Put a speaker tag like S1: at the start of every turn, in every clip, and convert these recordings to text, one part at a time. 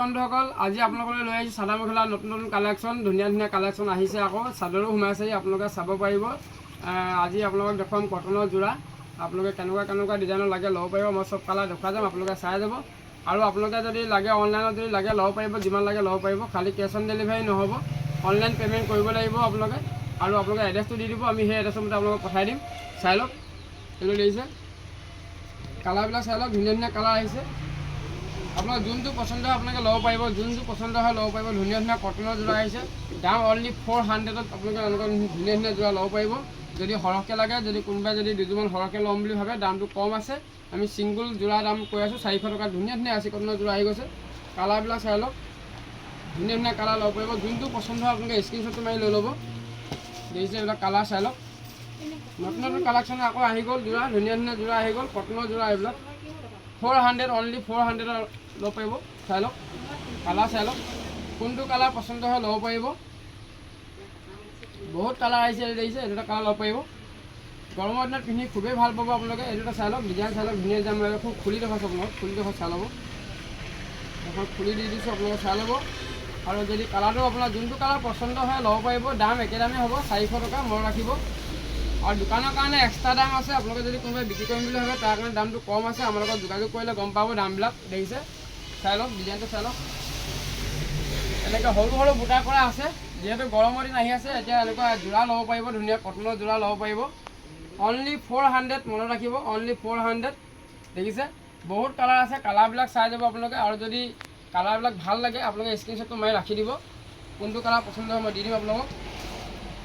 S1: বন্ধুসকল, আজি আপোনালোকলৈ লৈ আহিছোঁ চাদৰ মেখেলা, নতুন নতুন কালেকশ্যন ধুনীয়া ধুনীয়া কালেকশ্যন আহিছে আকৌ। চাদৰো সোমাইছেহি আপোনালোকে চাব পাৰিব। আজি আপোনালোকক দেখুৱাম কটনৰ যোৰা। আপোনালোকে কেনেকুৱা কেনেকুৱা ডিজাইনৰ লাগে ল'ব পাৰিব, মই চব কালাৰ দেখুৱাই যাম আপোনালোকে চাই যাব। আৰু আপোনালোকে যদি লাগে অনলাইনত যদি লাগে, ল'ব পাৰিব, যিমান লাগে ল'ব পাৰিব, খালি কেছ অন ডেলিভাৰী নহ'ব। অনলাইন পে'মেণ্ট কৰিব লাগিব আপোনালোকে। আৰু আপোনালোকে এড্ৰেছটো দি দিব, আমি সেই এড্ৰেছৰ মতে আপোনালোকক পঠাই দিম। চাই লওক এইটো দেখিছে কালাৰবিলাক চাই লওক, ধুনীয়া ধুনীয়া কালাৰ আহিছে। আপোনাৰ যোনটো পচন্দ হয় আপোনালোকে ল'ব পাৰিব, যোনটো পচন্দ হয় ল'ব পাৰিব, ধুনীয়া ধুনীয়া কটনৰ যোৰা আহিছে। দাম অনলি ফ'ৰ হাণ্ড্ৰেডত আপোনালোকে এনেকুৱা ধুনীয়া ধুনীয়া যোৰা ল'ব পাৰিব। যদি সৰহকৈ লাগে, যদি কোনোবাই যদি দুযোৰমান সৰহকৈ ল'ম বুলি ভাবে, দামটো কম আছে। আমি ছিংগুল যোৰা দাম কৈ আছোঁ, চাৰিশ টকা, ধুনীয়া ধুনীয়া আছে কটনৰ যোৰা আহি গৈছে। কালাৰবিলাক চাই লওক। ধুনীয়া ধুনীয়া কালাৰ ল'ব পাৰিব। যোনটো পচন্দ হয় আপোনালোকে স্ক্ৰীনশ্বটটো মাৰি লৈ ল'ব। দেখিছে এইবিলাক কালাৰ চাই লওক। নতুন নতুন কালেকশ্যন আকৌ আহি গ'ল, যোৰা, ধুনীয়া ধুনীয়া যোৰা আহি গ'ল কটনৰ যোৰা এইবিলাক। ফ'ৰ হাণ্ড্ৰেড অনলি ফ'ৰ হাণ্ড্ৰেডৰ ল'ব পাৰিব, চাই লওক। কালাৰ চাই লওক। কোনটো কালাৰ পচন্দ হয় ল'ব পাৰিব? বহুত কালাৰ আহিছে দেখিছে, এইটো এটা কালাৰ ল'ব পাৰিব। গৰমৰ দিনত পিন্ধি খুবেই ভালো পাব আপোনালোকে। এইটো এটা চাই লওক, ডিজাইন চাই লওক, ধুনীয়া ডিজাইন খুব খুলি দেখাইছোঁ আপোনালোকক, খুলি দেখাই চাই ল'ব। এখন খুলি দি দিছোঁ, আপোনালোকে চাই ল'ব। আৰু যদি কালাৰটো আপোনাৰ যোনটো কালাৰ পচন্দ হয়, ল'ব পাৰিব। দাম একে দামেই হ'ব, চাৰিশ টকা মনত ৰাখিব। আৰু দোকানৰ কাৰণে এক্সট্ৰা দাম আছে। আপোনালোকে যদি কোনোবাই বিক্ৰী কৰিম বুলি ভাবে, তাৰ কাৰণে দামটো কম আছে। আমাৰ লগত যোগাযোগ কৰিলে গম পাব দামবিলাক, দেখিছে। চাই লওক ডিজাইনটো চাই লওক। এনেকৈ সৰু সৰু বুটা কৰা আছে। যিহেতু গৰমৰ দিন আহি আছে, এতিয়া এনেকুৱা যোৰা ল'ব পাৰিব, ধুনীয়া কটনৰ যোৰা ল'ব পাৰিব। অনলি ফ'ৰ হাণ্ড্ৰেড মনত ৰাখিব অনলি ফ'ৰ হাণ্ড্ৰেড দেখিছে? বহুত কালাৰ আছে কালাৰবিলাক চাই যাব আপোনালোকে। আৰু যদি কালাৰবিলাক ভালো লাগে, আপোনালোকে স্ক্ৰীনশ্বটটো মাৰি ৰাখি দিব। কোনটো কালাৰ পচন্দ হয় মই দি দিম আপোনালোকক।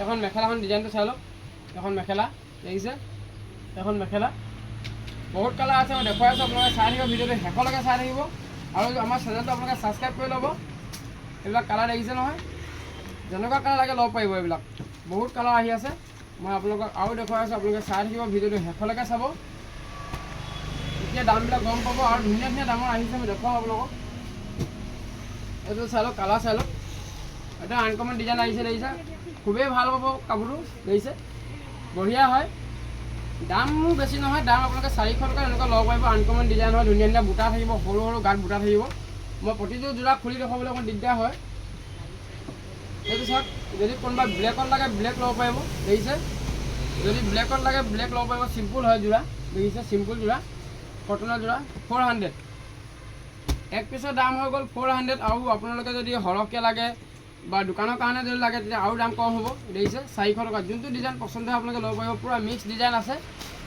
S1: এখন মেখেলাখন ডিজাইনটো চাই লওক। এখন মেখেলা, দেখিছে? এখন মেখেলা। বহুত কালাৰ আছে, মই দেখুৱাই আছোঁ আপোনালোকে। চাই থাকিব, ভিডিঅ'টো শেষলৈকে চাই থাকিব। আৰু আমাৰ চেনেলটো আপোনালোকে ছাবস্ক্ৰাইব কৰি ল'ব। এইবিলাক কালাৰ দেখিছে নহয়। যেনেকুৱা কালাৰ লাগে ল'ব পাৰিব এইবিলাক। বহুত কালাৰ আহি আছে। মই আপোনালোকক আৰু দেখুৱাই আছোঁ, আপোনালোকে চাই থাকিব, ভিডিঅ'টো শেষলৈকে চাব। এতিয়া দামবিলাক গম পাব আৰু ধুনীয়া ধুনীয়া দামৰ আহিছে, মই দেখুৱাম আপোনালোকক। এইটো চাই লওক কালাৰ চাই লওক এটা আনকমন ডিজাইন আহিছে, দেখিছে। খুবেই ভালো পাব কাপোৰটো, দেখিছে। বঢ়িয়া হয়। দামো বেছি নহয় দাম আপোনালোকে চাৰিশ টকা এনেকুৱা ল'ব পাৰিব আনকমন ডিজাইন হয় ধুনীয়া ধুনীয়া বুটা থাকিব সৰু সৰু গাত বুটা থাকিব। মই প্ৰতিটো যোৰা খুলি দেখাবলৈ অকণ দিগদাৰ হয়। সেইটো চাওক যদি কোনোবা ব্লেকত লাগে ব্লেক ল'ব পাৰিব দেখিছে? যদি ব্লেকত লাগে ব্লেক ল'ব পাৰিব চিম্পুল হয় যোৰা দেখিছে? চিম্পুল যোৰা কটনৰ যোৰা ফ'ৰ হাণ্ড্ৰেড এক পিছৰ দাম হৈ গ'ল ফ'ৰ হাণ্ড্ৰেড আৰু আপোনালোকে যদি সৰহকৈ লাগে বা দোকানৰ কাৰণে যদি লাগে তেতিয়া আৰু দাম কম হ'ব, দেখিছে? চাৰিশ টকা। যোনটো ডিজাইন পচন্দ হয়, আপোনালোকে ল'ব পাৰিব। পূৰা মিক্স ডিজাইন আছে।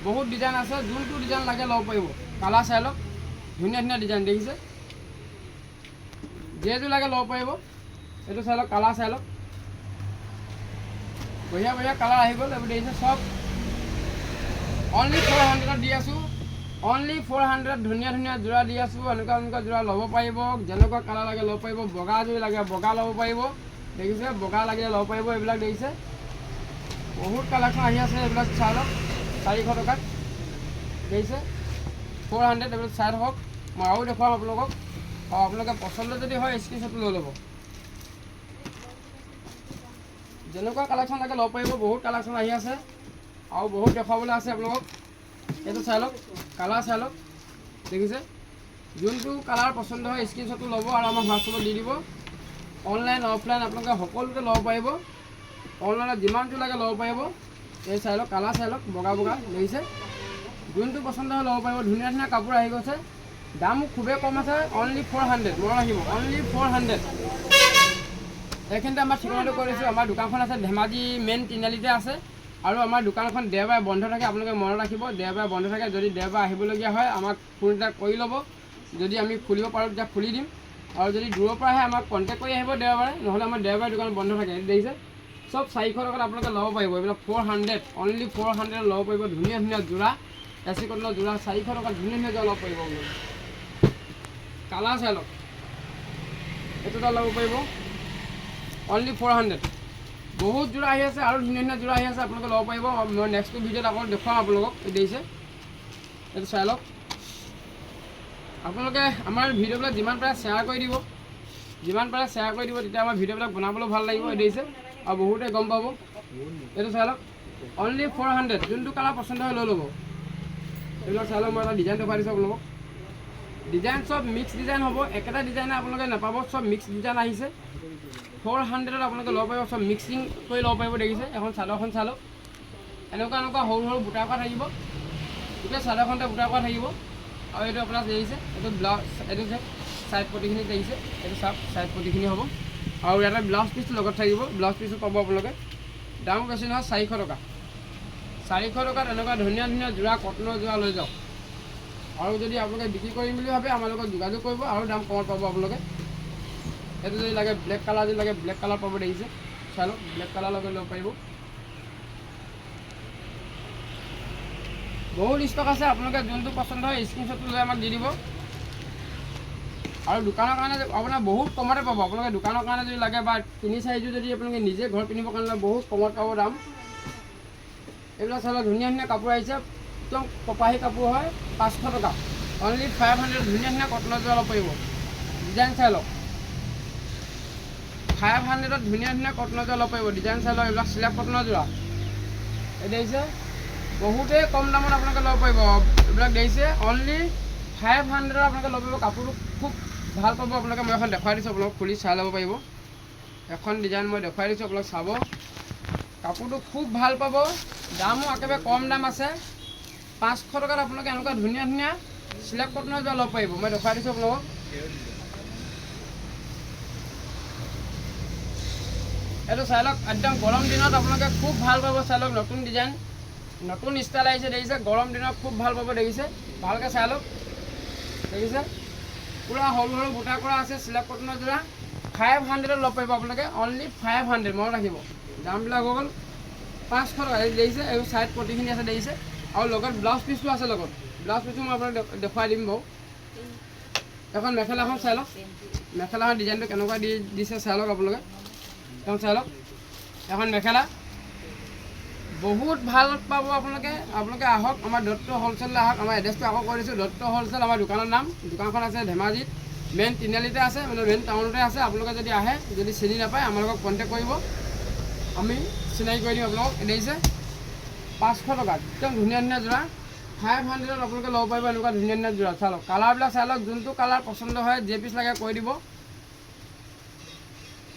S1: বহুত ডিজাইন আছে। যোনটো ডিজাইন লাগে, ল'ব পাৰিব। কালাৰ চাই লওক। ধুনীয়া ধুনীয়া ডিজাইন দেখিছে? যিহেতু লাগে, ল'ব পাৰিব। এইটো চাই লওক কালাৰ চাই লওক। বঢ়িয়া বঢ়িয়া কালাৰ আহি গ'ল। এইবোৰ দেখিছে, চব। অনলি ফ'ৰ হাণ্ড্ৰেডত দি আছোঁ। অনলি ফ'ৰ হাণ্ড্ৰেড ধুনীয়া ধুনীয়া যোৰা দি আছোঁ, এনেকুৱা এনেকুৱা যোৰা ল'ব পাৰিব, যেনেকুৱা কালাৰ লাগে ল'ব পাৰিব, বগা যদি লাগে বগা ল'ব পাৰিব, দেখিছে, বগা লাগিলে ল'ব পাৰিব, এইবিলাক দেখিছে। বহুত কালেকশ্যন আহি আছে এইবিলাক চাই লওক চাৰিশ টকাত, দেখিছে। ফ'ৰ হাণ্ড্ৰেড এইবিলাক চাই থাকক মই আৰু দেখুৱাম আপোনালোকক। আৰু আপোনালোকে পচন্দ যদি হয় স্ক্ৰীনশ্বট লৈ ল'ব। যেনেকুৱা কালেকশ্যন লাগে ল'ব পাৰিব, বহুত কালেকশ্যন আহি আছে। আৰু বহুত দেখুৱাবলৈ আছে আপোনালোকক। এইটো চাই লওক, কালাৰ চাই লওক। দেখিছে? যোনটো কালাৰ পচন্দ হয় স্ক্ৰীনশ্বটটো ল'ব আৰু আমাৰ হোৱাটছএপত দি দিব। অনলাইন অফলাইন আপোনালোকে সকলোতে ল'ব পাৰিব। অনলাইনত যিমানটো লাগে ল'ব পাৰিব, এই চাই লওক, কালাৰ চাই লওক, বগা বগা, দেখিছে? যোনটো পচন্দ হয় ল'ব পাৰিব, ধুনীয়া ধুনীয়া কাপোৰ আহি গৈছে। দামো খুবেই কম আছে অনলি ফ'ৰ হাণ্ড্ৰেড মনত ৰাখিব অনলি ফ'ৰ হাণ্ড্ৰেড এইখিনিতে আমাৰ ঠিকনাটো কৈ দিছোঁ, আমাৰ দোকানখন আছে, ধেমাজি মেইন তিনিআলিতে আছে। আৰু আমাৰ দোকানখন দেওবাৰে বন্ধ থাকে আপোনালোকে মনত ৰাখিব দেওবাৰে বন্ধ থাকে যদি দেওবাৰে আহিবলগীয়া হয় আমাক ফোন এটা কৰি ল'ব যদি আমি খুলিব পাৰোঁ তেতিয়া খুলি দিম। আৰু যদি দূৰৰ পৰা আহে আমাক কণ্টেক্ট কৰি আহিব দেওবাৰে নহ'লে আমাৰ দেওবাৰে দোকান বন্ধ থাকে দেখিছে? চব চাৰিশ টকাত আপোনালোকে ল'ব পাৰিব এইবিলাক four hundred only four hundred ল'ব পাৰিব ধুনীয়া ধুনীয়া যোৰা এ চি কটনৰ যোৰা চাৰিশ টকাত ধুনীয়া ধুনীয়া যোৰা ল'ব পাৰিব কালাৰ চাই লওক এইটো এটা ল'ব পাৰিব। অনলি ফ'ৰ হাণ্ড্ৰেড বহুত যোৰা আহি আছে আৰু ধুনীয়া ধুনীয়া যোৰা আহি আছে, আপোনালোকে ল'ব পাৰিব। মই নেক্সটটো ভিডিঅ'ত আকৌ দেখুৱাম আপোনালোকক দেখিছে এইটো চাই লওক। আপোনালোকে আমাৰ ভিডিঅ'বিলাক যিমান পাৰে শ্বেয়াৰ কৰি দিব। যিমান পাৰে শ্বেয়াৰ কৰি দিব, তেতিয়া আমাৰ ভিডিঅ'বিলাক বনাবলৈ ভালো লাগিব দেখিছে আৰু বহুতে গম পাব। এইটো চাই লওক। অনলি ফ'ৰ হাণ্ড্ৰেড যোনটো কালাৰ পচন্দ হয় লৈ ল'ব। এইবিলাক চাই লওক, মই এটা ডিজাইন দেখুৱাই দিছোঁ আপোনালোকক। ডিজাইন চব মিক্স ডিজাইন হ'ব। একেটা ডিজাইনে আপোনালোকে নাপাব চব মিক্স ডিজাইন আহিছে। ফ'ৰ হাণ্ড্ৰেডত আপোনালোকে ল'ব পাৰিব চব মিক্সিং কৰি ল'ব পাৰিব, দেখিছে? এখন চাদৰখন চালক। এনেকুৱা এনেকুৱা সৰু সৰু বুটা কৰা থাকিব। গোটেই চাদৰখনতে বুটা কৰা থাকিব। আৰু এইটো আপোনাৰ দেখিছে, এইটো ব্লাউজ এইটো যে ছাইড পটিখিনি দেখিছে, এইটো চাওক ছাইড পটিখিনি হ'ব। আৰু ইয়াতে ব্লাউজ পিচটো লগত থাকিব। ব্লাউজ পিচটো পাব আপোনালোকে। দাম বেছি নহয় চাৰিশ টকা। চাৰিশ টকাত এনেকুৱা ধুনীয়া ধুনীয়া যোৰা কটনৰ যোৰা লৈ যাওক। আৰু যদি আপোনালোকে বিক্ৰী কৰিম বুলি ভাবে, আমাৰ লগত যোগাযোগ কৰিব আৰু দাম কমত পাব আপোনালোকে। এইটো যদি লাগে ব্লেক কালাৰ যদি লাগে ব্লেক কালাৰ পাব দেখিছে। চাই লওক ব্লেক কালাৰ লগত ল'ব পাৰিব। বহুত ষ্টক আছে, আপোনালোকে যোনটো পচন্দ হয় স্ক্ৰীনশ্বটটো লৈ আমাক দি দিব। আৰু দোকানৰ কাৰণে আপোনাৰ বহুত কমতে পাব। আপোনালোকে দোকানৰ কাৰণে যদি লাগে বা তিনি চাৰিযোৰ যদি আপোনালোকে নিজে ঘৰত পিন্ধিবৰ কাৰণে বহুত কমত পাব দাম। এইবিলাক চাই লওক, ধুনীয়া ধুনীয়া কাপোৰ আহিছে। একদম কপাহী কাপোৰ হয়, পাঁচশো টকা। অনলি ফাইভ হাণ্ড্ৰেড ধুনীয়া ধুনীয়া কটনৰ যোৰা ল'ব পাৰিব ডিজাইন চাই লওক। ফাইভ হাণ্ড্ৰেডত ধুনীয়া ধুনীয়া কটনৰ যোৰা ল'ব পাৰিব। ডিজাইন চাই লওক, এইবিলাক চিলাপ কটনৰ যোৰা এই দেখিছে? বহুতেই কম দামত আপোনালোকে ল'ব পাৰিব। এইবিলাক দেখিছে? অনলি ফাইভ হাণ্ড্ৰেডত আপোনালোকে ল'ব পাৰিব। কাপোৰটো খুব ভালো পাব আপোনালোকে। মই এখন দেখুৱাই দিছোঁ, আপোনালোকক খুলি চাই ল'ব পাৰিব। এখন ডিজাইন মই দেখুৱাই দিছোঁ, আপোনালোক চাব। কাপোৰটো খুব ভালো পাব। দামো একেবাৰে কম দাম আছে। পাঁচশো টকাত আপোনালোকে এনেকুৱা ধুনীয়া ধুনীয়া চিলেক্ট কটনৰ যোৰা ল'ব পাৰিব। মই দেখুৱাই দিছোঁ আপোনালোকক। এইটো চাই লওক একদম গৰম দিনত আপোনালোকে খুব ভালো পাব চাই লওক নতুন ডিজাইন। নতুন ষ্টাইল আহিছে, দেখিছে? গৰম দিনত খুব ভালো পাব, দেখিছে? ভালকৈ চাই লওক দেখিছে? পূৰা সৰু সৰু গোটা কৰা আছে, চিলেক্ট কটনৰ যোৰা ফাইভ হাণ্ড্ৰেডত ল'ব পাৰিব আপোনালোকে। অনলি ফাইভ হাণ্ড্ৰেড মনত ৰাখিব। দামবিলাক হৈ গ'ল পাঁচশো টকা। দেখিছে? এই চাইড পটিখিনি আছে, দেখিছে? আৰু লগত ব্লাউজ পিচটো আছে লগত। ব্লাউজ পিচটো মই আপোনাক দেখ- দেখুৱাই দিম বাৰু। এখন মেখেলাখন চাই লওক। মেখেলাখন ডিজাইনটো কেনেকুৱা দি দিছে চাই লওক আপোনালোকে। তেওঁ চাই লওক। এখন মেখেলা। বহুত ভালো পাব আপোনালোকে। আপোনালোকে আহক, আমাৰ দত্ত হ'লচেললৈ আহক। আমাৰ এড্ৰেছটো আকৌ কৈ দিছোঁ। দত্ত হ'লচেল, আমাৰ দোকানৰ নাম। দোকানখন আছে ধেমাজিত। মেইন তিনিআলিতে আছে মানে মেইন টাউনতে আছে। আপোনালোকে যদি আহে, যদি চিনি নাপায়, আমাৰ লগত কণ্টেক্ট কৰিব। আমি চিনাকি কৰি দিম আপোনালোকক। দেখিছে পাঁচশো টকাত একদম ধুনীয়া ধুনীয়া যোৰা। ফাইভ হাণ্ড্ৰেডত আপোনালোকে ল'ব পাৰিব এনেকুৱা ধুনীয়া ধুনীয়া যোৰা। চাই লওক কালাৰবিলাক চাই লওক যোনটো কালাৰ পচন্দ হয়, যে পিচ লাগে কৈ দিব।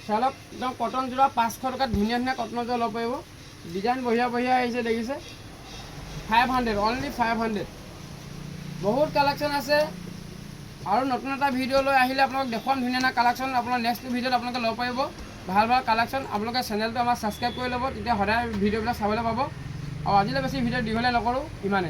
S1: চাই লওক একদম কটন যোৰা পাঁচশো টকাত ধুনীয়া ধুনীয়া কটনৰ যোৰা ল'ব পাৰিব। ডিজাইন বঢ়িয়া বঢ়িয়া আহিছে, দেখিছে? Five hundred only five hundred বহুত কালেকশ্যন আছে। আৰু নতুন এটা ভিডিঅ' লৈ আহিলে আপোনালোক দেখুৱাম ধুনীয়া ধুনীয়া কালেকশ্যন আপোনাৰ নেক্সট ভিডিঅ'ত আপোনালোকে ল'ব পাৰিব। ভালো ভালো কালেকশ্যন আপোনালোকে চেনেলটো আমাৰ ছাবস্ক্ৰাইব কৰি ল'ব। তেতিয়া সদায় ভিডিঅ'বিলাক চাবলৈ পাব। আৰু আজিলৈ বেছি ভিডিঅ' দীঘলীয়া নকৰোঁ ইমানে